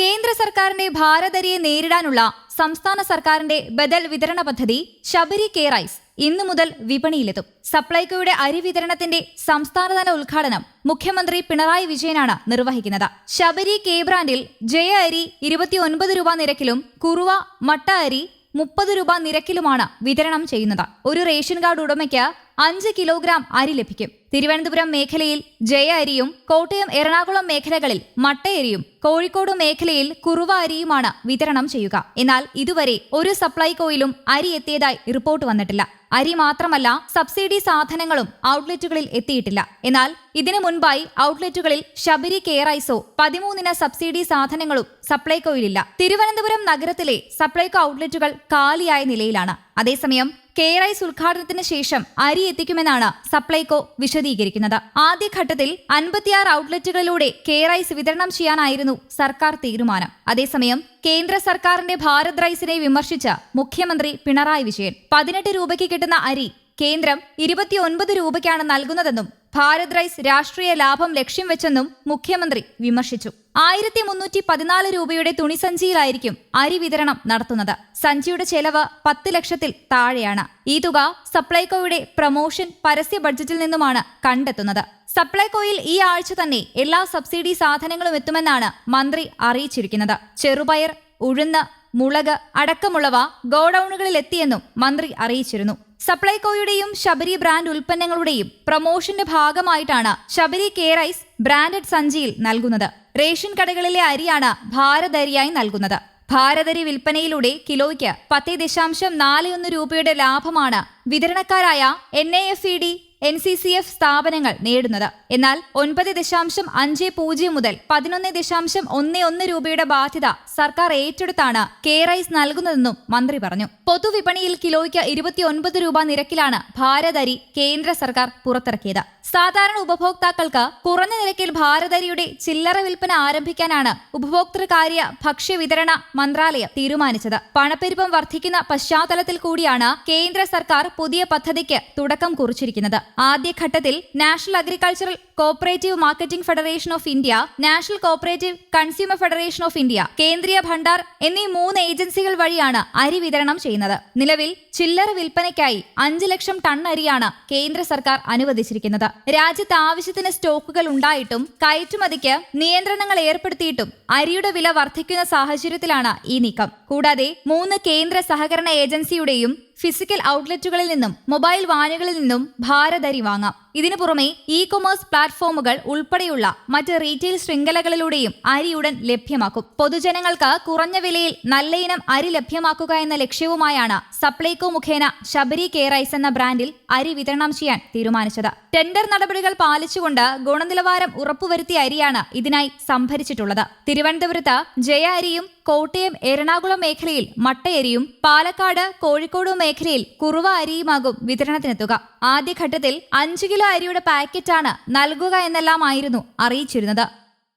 കേന്ദ്ര സർക്കാരിന്റെ ഭാരതരിയെ നേരിടാനുള്ള സംസ്ഥാന സർക്കാരിന്റെ ബദൽ വിതരണ പദ്ധതി ശബരി കെ റൈസ് ഇന്നു മുതൽ വിപണിയിലെത്തും. സപ്ലൈകോയുടെ അരി വിതരണത്തിന്റെ സംസ്ഥാനതല ഉദ്ഘാടനം മുഖ്യമന്ത്രി പിണറായി വിജയനാണ് നിർവഹിക്കുന്നത്. ശബരി കെ ബ്രാൻഡിൽ ജയ അരി ഇരുപത്തിയൊൻപത് രൂപ നിരക്കിലും കുറുവ മട്ട അരി മുപ്പത് രൂപ നിരക്കിലുമാണ് വിതരണം ചെയ്യുന്നത്. ഒരു റേഷൻ കാർഡ് ഉടമയ്ക്ക് അഞ്ച് കിലോഗ്രാം അരി ലഭിക്കും. തിരുവനന്തപുരം മേഖലയിൽ ജയ അരിയും കോട്ടയം എറണാകുളം മേഖലകളിൽ മട്ടയരിയും കോഴിക്കോട് മേഖലയിൽ കുറുവ അരിയുമാണ് വിതരണം ചെയ്യുക. എന്നാൽ ഇതുവരെ ഒരു സപ്ലൈകോയിലും അരി എത്തിയതായി റിപ്പോർട്ട് വന്നിട്ടില്ല. അരി മാത്രമല്ല സബ്സിഡി സാധനങ്ങളും ഔട്ട്ലെറ്റുകളിൽ എത്തിയിട്ടില്ല. എന്നാൽ ഇതിനു മുൻപായി ഔട്ട്ലെറ്റുകളിൽ ശബരി കെയറൈസോ പതിമൂന്നിന് സബ്സിഡി സാധനങ്ങളും സപ്ലൈകോയിലില്ല. തിരുവനന്തപുരം നഗരത്തിലെ സപ്ലൈകോ ഔട്ട്ലെറ്റുകൾ കാലിയായ നിലയിലാണ്. അതേസമയം കെയറൈസ് ഉദ്ഘാടനത്തിന് ശേഷം അരി എത്തിക്കുമെന്നാണ് സപ്ലൈകോ വിശദീകരിക്കുന്നത്. ആദ്യഘട്ടത്തിൽ അൻപത്തിയാറ് ഔട്ട്ലെറ്റുകളിലൂടെ കെയർ ഐസ് വിതരണം ചെയ്യാനായിരുന്നു സർക്കാർ തീരുമാനം. അതേസമയം കേന്ദ്ര സർക്കാരിന്റെ ഭാരത് റൈസിനെ വിമർശിച്ച മുഖ്യമന്ത്രി പിണറായി വിജയൻ പതിനെട്ട് രൂപയ്ക്ക് കിട്ടുന്ന അരി കേന്ദ്രം ഇരുപത്തിയൊൻപത് രൂപയ്ക്കാണ് നൽകുന്നതെന്നും ഭാരത് റൈസ് രാഷ്ട്രീയ ലാഭം ലക്ഷ്യം വെച്ചെന്നും മുഖ്യമന്ത്രി വിമർശിച്ചു. ആയിരത്തി മുന്നൂറ്റി പതിനാല് രൂപയുടെ തുണിസഞ്ചിയിലായിരിക്കും അരി വിതരണം നടത്തുന്നത്. സഞ്ചിയുടെ ചെലവ് പത്ത് ലക്ഷത്തിൽ താഴെയാണ്. ഈ തുക സപ്ലൈകോയുടെ പ്രമോഷൻ പരസ്യ ബഡ്ജറ്റിൽ നിന്നുമാണ് കണ്ടെത്തുന്നത്. സപ്ലൈകോയിൽ ഈ ആഴ്ച തന്നെ എല്ലാ സബ്സിഡി സാധനങ്ങളും എത്തുമെന്നാണ് മന്ത്രി അറിയിച്ചിരിക്കുന്നത്. ചെറുപയർ ഉഴുന്ന് മുളക് അടക്കമുള്ളവ ഗോഡൌണുകളിൽ എത്തിയെന്നും മന്ത്രി അറിയിച്ചിരുന്നു. സപ്ലൈകോയുടെയും ശബരി ബ്രാൻഡ് ഉൽപ്പന്നങ്ങളുടെയും പ്രമോഷന്റെ ഭാഗമായിട്ടാണ് ശബരി കെയർ ഐസ് ബ്രാൻഡഡ് സഞ്ചിയിൽ നൽകുന്നത്. റേഷൻ കടകളിലെ അരിയാണ് ഭാരതരിയായി നൽകുന്നത്. ഭാരതരി വിൽപ്പനയിലൂടെ കിലോയ്ക്ക് പത്ത് ദശാംശം നാല് ഒന്ന് രൂപയുടെ ലാഭമാണ് വിതരണക്കാരായ N A F E D N C C F സ്ഥാപനങ്ങൾ നേടുന്നത്. എന്നാൽ ഒൻപത് ദശാംശം അഞ്ച് പൂജ്യം മുതൽ പതിനൊന്ന് ദശാംശം ഒന്ന് ഒന്ന് രൂപയുടെ ബാധ്യത സർക്കാർ ഏറ്റെടുത്താണ് കെ റൈസ് നൽകുന്നതെന്നും മന്ത്രി പറഞ്ഞു. പൊതുവിപണിയിൽ കിലോയ്ക്ക് ഇരുപത്തിയൊൻപത് രൂപ നിരക്കിലാണ് ഭാരതരി കേന്ദ്ര സർക്കാർ പുറത്തിറക്കിയത്. സാധാരണ ഉപഭോക്താക്കൾക്ക് കുറഞ്ഞ നിരക്കിൽ ഭാരതരിയുടെ ചില്ലറ വിൽപ്പന ആരംഭിക്കാനാണ് ഉപഭോക്തൃകാര്യ ഭക്ഷ്യവിതരണ മന്ത്രാലയം തീരുമാനിച്ചത്. പണപ്പെരുപ്പം വർദ്ധിക്കുന്ന പശ്ചാത്തലത്തിൽ കൂടിയാണ് കേന്ദ്ര സർക്കാർ പുതിയ പദ്ധതിക്ക് തുടക്കം കുറിച്ചിരിക്കുന്നത്. ആദ്യഘട്ടത്തിൽ national agricultural cooperative marketing federation of India national cooperative consumer federation of India Kendriya Bhandar എന്നീ മൂന്ന് ഏജൻസികൾ വഴിയാണ് അരി വിതരണം ചെയ്യുന്നത്. നിലവിൽ ചില്ലറ വിൽപ്പനയ്ക്കായി അഞ്ച് ലക്ഷം ടൺ അരിയാണ് കേന്ദ്ര സർക്കാർ അനുവദിച്ചിരിക്കുന്നത്. രാജ്യത്ത് ആവശ്യത്തിന് സ്റ്റോക്കുകൾ ഉണ്ടായിട്ടും കയറ്റുമതിക്ക് നിയന്ത്രണങ്ങൾ ഏർപ്പെടുത്തിയിട്ടും അരിയുടെ വില വർദ്ധിക്കുന്ന സാഹചര്യത്തിലാണ് ഈ നീക്കം. കൂടാതെ മൂന്ന് കേന്ദ്ര സഹകരണ ഏജൻസിയുടെയും ഫിസിക്കൽ ഔട്ട്ലെറ്റുകളിൽ നിന്നും മൊബൈൽ വാനുകളിൽ നിന്നും ഭാരതരി വാങ്ങാം. ഇതിനു പുറമെ ഇ കൊമേഴ്സ് പ്ലാറ്റ്ഫോമുകൾ ഉൾപ്പെടെയുള്ള മറ്റ് റീറ്റെയിൽ ശൃംഖലകളിലൂടെയും അരി ഉടൻ ലഭ്യമാക്കും. പൊതുജനങ്ങൾക്ക് കുറഞ്ഞ വിലയിൽ നല്ല ഇനം അരി ലഭ്യമാക്കുക എന്ന ലക്ഷ്യവുമായാണ് സപ്ലൈകോ മുഖേന ശബരി കെയർ ഐസ് എന്ന ബ്രാൻഡിൽ അരി വിതരണം ചെയ്യാൻ തീരുമാനിച്ചത്. ടെൻഡർ നടപടികൾ പാലിച്ചുകൊണ്ട് ഗുണനിലവാരം ഉറപ്പുവരുത്തിയ അരിയാണ് ഇതിനായി സംഭരിച്ചിട്ടുള്ളത്. തിരുവനന്തപുരത്ത് ജയ അരിയും കോട്ടയം എറണാകുളം മേഖലയിൽ മട്ടയരിയും പാലക്കാട് കോഴിക്കോട് മേഖലയിൽ കുറുവ അരിയുമാകും വിതരണത്തിനെത്തുക. ആദ്യഘട്ടത്തിൽ അഞ്ചു കിലോ അരിയുടെ പാക്കറ്റാണ് നൽകുക എന്നെല്ലാമായിരുന്നു അറിയിച്ചിരുന്നത്.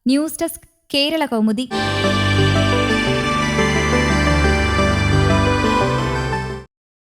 News desk Kerala Kaumudi.